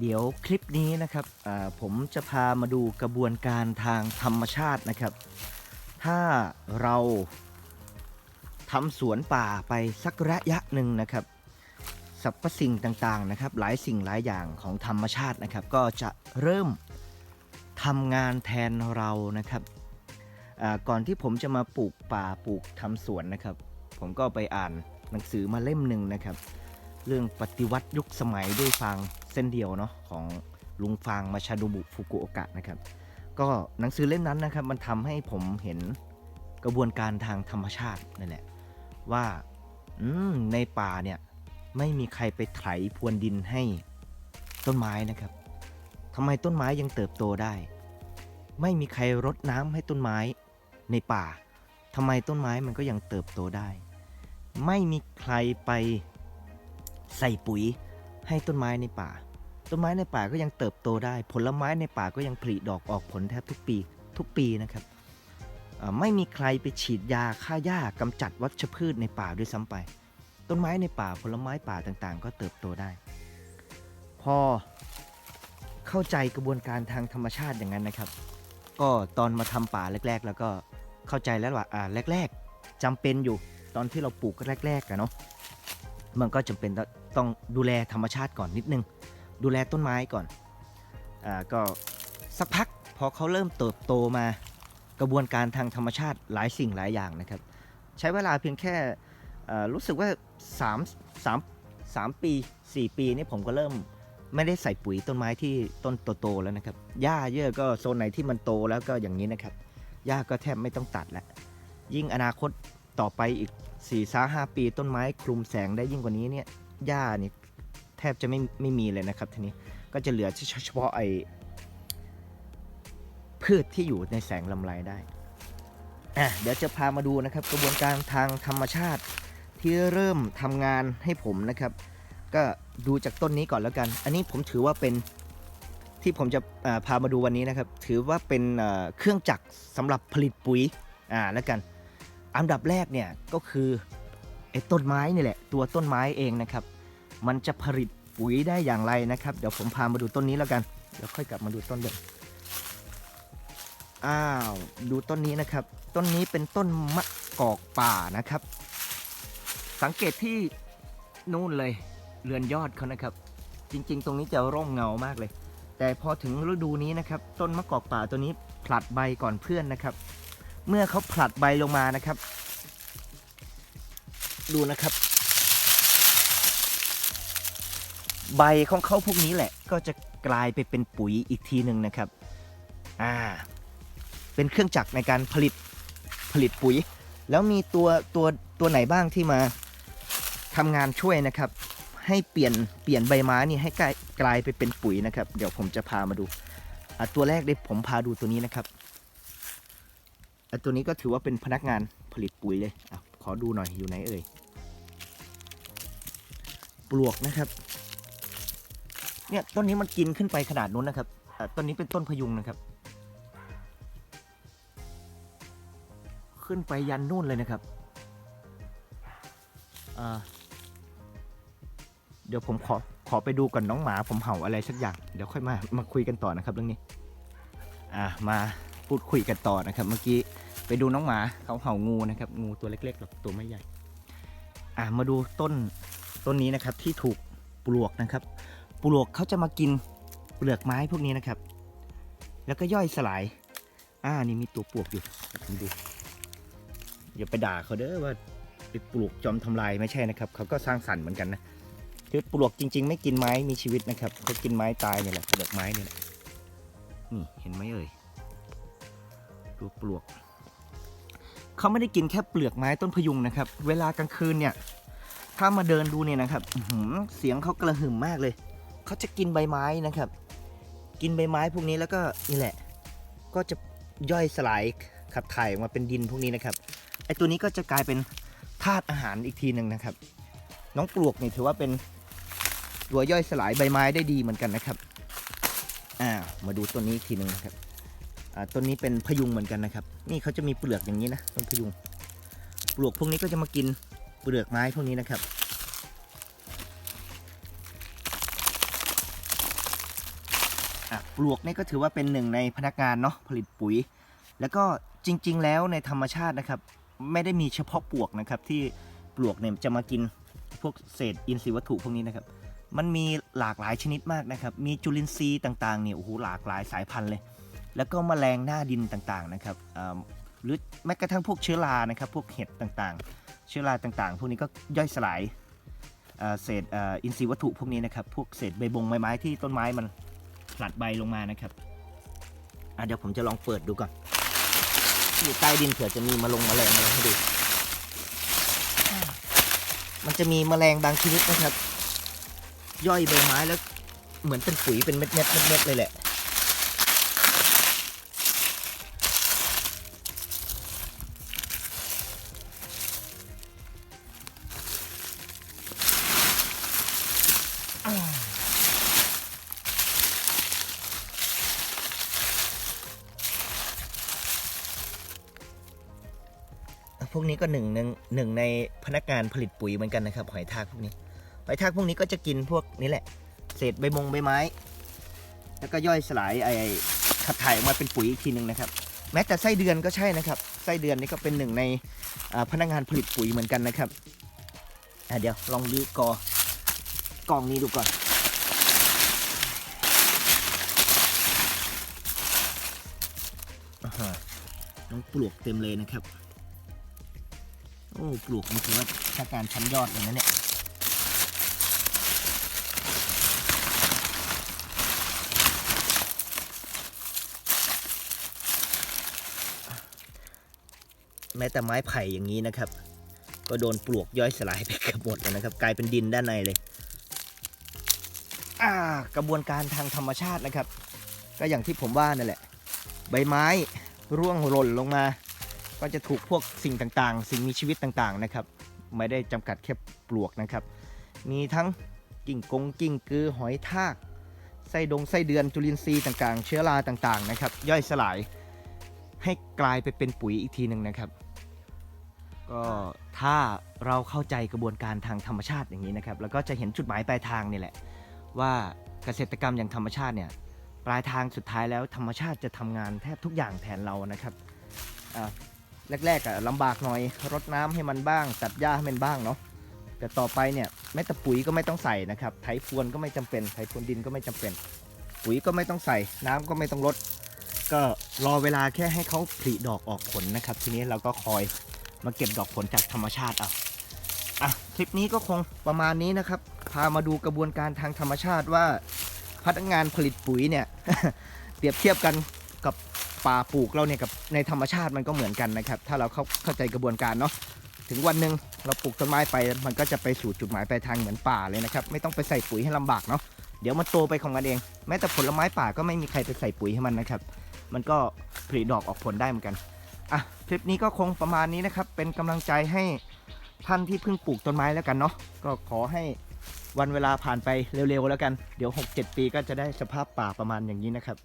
เดี๋ยวคลิปนี้นะครับผมจะพามาดูกระบวนการทางธรรมชาตินะครับ ถ้าเราทำสวนป่าไปสักระยะหนึ่งนะครับสรรพสิ่งต่างๆนะครับ หลายสิ่งหลายอย่างของธรรมชาตินะครับ ก็จะเริ่มทำงานแทนเรานะครับก่อนที่ผมจะมาปลูกป่าปลูกทำสวนนะครับ ผมก็ไปอ่านหนังสือมาเล่มหนึ่งนะครับ เรื่องปฏิวัติยุคสมัยด้วยฟาง เส้นเดียวเนาะของลุงฟางมาชาดูบุฟุกุโอกะนะครับ ก็หนังสือเล่มนั้นนะครับ มันทำให้ผมเห็นกระบวนการทางธรรมชาตินั่นแหละว่าอืในป่าเนี่ยไม่มีใครไปไถพรวนดินให้ต้นไม้นะครับทำไมต้นไม้ยังเติบโตได้ ไม่มีใครรดน้ำให้ต้นไม้ในป่าทำไมต้นไม้มันก็ยังเติบโตได้ ไม่มีใครไปใส่ปุ๋ย ให้ต้นไม้ในป่า ต้นไม้ในป่าก็ยังเติบโตได้ ผลไม้ในป่าก็ยังผลิดอกออกผลแทบทุกปีทุกปีนะครับไม่มีใครไปฉีดยาฆ่าหญ้ากำจัดวัชพืชในป่าด้วยซ้ำไป ต้นไม้ในป่าผลไม้ป่าต่างๆ ก็เติบโตได้ พอเข้าใจกระบวนการทางธรรมชาติอย่างนั้นนะครับ ก็ตอนมาทำป่าแรก ๆ แล้วก็เข้าใจแล้วว่าอ่าแรก ๆจำเป็นอยู่ตอนที่เราปลูกแรกๆอะเนาะ มันก็จำเป็นต้องดูแลธรรมชาติก่อนนิดนึง ดูแลต้นไม้ก่อนอ่าก็สักพักพอเขาเริ่มเติบโตมากระบวนการทางธรรมชาติหลายสิ่งหลายอย่างนะครับ ใช้เวลาเพียงแค่รู้สึกว่า3 3 3 ปี 4 ปีนี่ผมก็เริ่มไม่ได้ใส่ปุ๋ยต้นไม้ที่ต้นโตๆแล้วนะครับ หญ้าเยอะก็โซนไหนที่มันโตแล้วก็อย่างนี้นะครับ หญ้าก็แทบไม่ต้องตัดแล้ว ยิ่งอนาคตต่อไปอีก 4ี่ห้าปีต้นไม้คลุมแสงได้ยิ่งกว่านี้เนี่ยหญ้านี่แทบจะไม่ไม่มีเลยนะครับทีนี้ก็จะเหลือเฉพาะไอ้พืชที่อยู่ในแสงลำไรได้อะเดี๋ยวจะพามาดูนะครับ กระบวนการทางธรรมชาติที่เริ่มทำงานให้ผมนะครับ ก็ดูจากต้นนี้ก่อนแล้วกัน อันนี้ผมถือว่าเป็นที่ผมจะพามาดูวันนี้นะครับ ถือว่าเป็นเครื่องจักรสำหรับผลิตปุ๋ยอ่าแล้วกัน อันดับแรกเนี่ยก็คือไอ้ต้นไม้นี่แหละ ตัวต้นไม้เองนะครับ มันจะผลิตปุ๋ยได้อย่างไรนะครับ เดี๋ยวผมพามาดูต้นนี้แล้วกัน เดี๋ยวค่อยกลับมาดูต้นเดิมอ้าวดูต้นนี้นะครับ ต้นนี้เป็นต้นมะกอกป่านะครับ สังเกตที่นู่นเลยเรือนยอดเขานะครับ จริง ๆ ตรงนี้จะร่มเงามากเลย แต่พอถึงฤดูนี้นะครับ ต้นมะกอกป่าตัวนี้ผลัดใบก่อนเพื่อนนะครับ เมื่อเขาผลัดใบลงมานะครับ ดูนะครับ ใบของเขาพวกนี้แหละ ก็จะกลายไปเป็นปุ๋ยอีกทีหนึ่งนะครับอ่าเป็นเครื่องจักรในการผลิตผลิตปุ๋ย แล้วมีตัวตัวตัวไหนบ้างที่มาทำงานช่วยนะครับ ให้เปลี่ยนเปลี่ยนใบไม้นี่ให้กลายกลายไปเป็นปุ๋ยนะครับ เดี๋ยวผมจะพามาดูอะตัวแรกเลยผมพาดูตัวนี้นะครับ อะตัวนี้ก็ถือว่าเป็นพนักงานผลิตปุ๋ยเลยอขอดูหน่อยอยู่ไหนเอ่ย ปลวกนะครับ เนี่ยต้นนี้มันกินขึ้นไปขนาดนู้นนะครับต้นนี้เป็นต้นพยุงนะครับ ขึ้นไปยันนู่นเลยนะครับเดี๋ยวผมขอขอไปดูก่อนน้องหมาผมเห่าอะไรสักอย่าง เดี๋ยวค่อยมามาคุยกันต่อนะครับเรื่องนี้ อ่ามาพูดคุยกันต่อนะครับ เมื่อกี้ ไปดูน้องหมาเขาเห่างูนะครับ งูตัวเล็กๆหรอกตัวไม่ใหญ่ อ่ามาดูต้นต้นนี้นะครับที่ถูกปลวกนะครับ ปลวกเขาจะมากินเปลือกไม้พวกนี้นะครับ แล้วก็ย่อยสลาย อ่านี่มีตัวปลวกอยู่ผมดูอย่าไปด่าเขาเด้อว่าไปปลวกจอมทำลายไม่ใช่นะครับเขาก็สร้างสรรค์เหมือนกันนะคือปลวกจริง ๆ ไม่กินไม้มีชีวิตนะครับเขากินไม้ตายเนี่ยแหละเปลือกไม้เนี่ยนี่เห็นไหมเอ่ยดูปลวก เขาไม่ได้กินแค่เปลือกไม้ต้นพยุงนะครับ เวลากลางคืนเนี่ย ถ้ามาเดินดูเนี่ยนะครับเสียงเขากระหึ่มมากเลย เขาจะกินใบไม้นะครับ กินใบไม้พวกนี้แล้วก็นี่แหละ ก็จะย่อยสลายขับถ่ายออกมาเป็นดินพวกนี้นะครับ ไอตัวนี้ก็จะกลายเป็นธาตุอาหารอีกทีหนึ่งนะครับ น้องปลวกนี่ถือว่าเป็นตัวย่อยสลายใบไม้ได้ดีเหมือนกันนะครับ อ่า มาดูต้นนี้อีกทีหนึ่งนะครับ ต้นนี้เป็นพยุงเหมือนกันนะครับ นี่เขาจะมีเปลือกอย่างนี้นะต้นพยุงปลวกพวกนี้ก็จะมากินเปลือกไม้พวกนี้นะครับ ปลวกนี่ก็ถือว่าเป็นหนึ่งในพนักงานเนาะผลิตปุ๋ย แล้วก็จริง ๆ แล้วในธรรมชาตินะครับ ไม่ได้มีเฉพาะปลวกนะครับ ที่ปลวกเนี่ยจะมากินพวกเศษอินทรีย์วัตถุพวกนี้นะครับ มันมีหลากหลายชนิดมากนะครับ มีจุลินทรีย์ต่างๆเนี่ยโอ้โหหลากหลายสายพันธุ์เลย แล้วก็แมลงหน้าดินต่างๆนะครับหรือแม้กระทั่งพวกเชื้อรานะครับ พวกเห็ดต่างๆ เชื้อราต่างๆ พวกนี้ก็ย่อยสลายเศษอินทรีย์วัตถุพวกนี้นะครับ พวกเศษใบบงใบไม้ที่ต้นไม้มันผลัดใบลงมานะครับเดี๋ยวผมจะลองเปิดดูก่อนอยู่ใต้ดินเผื่อจะมีมาลงมแมลงอะไรให้ดู มันจะมีแมลงบางชนิดนะครับ ย่อยใบไม้แล้วเหมือนเป็นปุ๋ยเป็นเม็ดๆเม็ดๆเลยแหละ พวกนี้ก็หนึ่งหนึ่งหนึ่งในพนักงานผลิตปุ๋ยเหมือนกันนะครับ หอยทากพวกนี้ หอยทากพวกนี้ก็จะกินพวกนี้แหละ เศษใบมงใบไม้ แล้วก็ย่อยสลายไอ้ขับถ่ายออกมาเป็นปุ๋ยอีกทีหนึ่งนะครับ แม้แต่ไส้เดือนก็ใช่นะครับ ไส้เดือนนี่ก็เป็นหนึ่งในพนักงานผลิตปุ๋ยเหมือนกันนะครับเดี๋ยวลองดูกอกล่องนี้ดูก่อนอ่าน้องปลวกเต็มเลยนะครับ อ้ปลูกมันถือว่าชาการชั้นยอดเลยนะเนี่ยแม้แต่ไม้ไผ่อย่างนี้นะครับ ก็โดนปลวกย่อยสลายไปเกือบหมดแล้วนะครับ กลายเป็นดินด้านในเลยกระบวนการทางธรรมชาตินะครับ ก็อย่างที่ผมว่านั่นแหละ ใบไม้ร่วงหล่นลงมา ก็จะถูกพวกสิ่งต่างๆ สิ่งมีชีวิตต่างๆนะครับ ไม่ได้จำกัดแค่ปลวกนะครับ มีทั้งกิ่งกงกิ่งกือหอยทากไส้ดงไส้เดือนจุลินทรีย์ต่างๆ เชื้อราต่างๆนะครับ ย่อยสลายให้กลายไปเป็นปุ๋ยอีกทีหนึ่งนะครับ ก็ถ้าเราเข้าใจกระบวนการทางธรรมชาติอย่างนี้นะครับ แล้วก็จะเห็นจุดหมายปลายทางนี่แหละ ว่าเกษตรกรรมอย่างธรรมชาติเนี่ยปลายทางสุดท้ายแล้วธรรมชาติจะทำงานแทบทุกอย่างแทนเรานะครับอ่า แรกๆอะลำบากหน่อยรดน้ำให้มันบ้าง ตัดหญ้าให้มันบ้างเนาะแต่ต่อไปเนี่ยแม้แต่ปุ๋ยก็ไม่ต้องใส่นะครับไถพรวนก็ไม่จำเป็นไถพรวนดินก็ไม่จำเป็น ปุ๋ยก็ไม่ต้องใส่ น้ำก็ไม่ต้องลด ก็รอเวลาแค่ให้เขาผลิดอกออกผลนะครับ ทีนี้เราก็คอยมาเก็บดอกผลจากธรรมชาติเอาอะคลิปนี้ก็คงประมาณนี้นะครับ พามาดูกระบวนการทางธรรมชาติว่าพนักงานผลิตปุ๋ยเนี่ยเปรียบเทียบกันกับ ป่าปลูกเราเนี่ยกับในธรรมชาติมันก็เหมือนกันนะครับ ถ้าเราเข้าเข้าใจกระบวนการเนาะถึงวันหนึ่งเราปลูกต้นไม้ไป มันก็จะไปสู่จุดหมายปลายทางเหมือนป่าเลยนะครับ ไม่ต้องไปใส่ปุ๋ยให้ลำบากเนาะเดี๋ยวมันโตไปของมันเอง แม้แต่ผลไม้ป่าก็ไม่มีใครไปใส่ปุ๋ยให้มันนะครับ มันก็ผลิดอกออกผลได้เหมือนกันอะคลิปนี้ก็คงประมาณนี้นะครับ เป็นกำลังใจให้ท่านที่เพิ่งปลูกต้นไม้แล้วกันเนาะก็ขอให้วันเวลาผ่านไปเร็วๆแล้วกัน เดี๋ยว 6-7 ปีก็จะได้สภาพป่าประมาณอย่างนี้นะครับ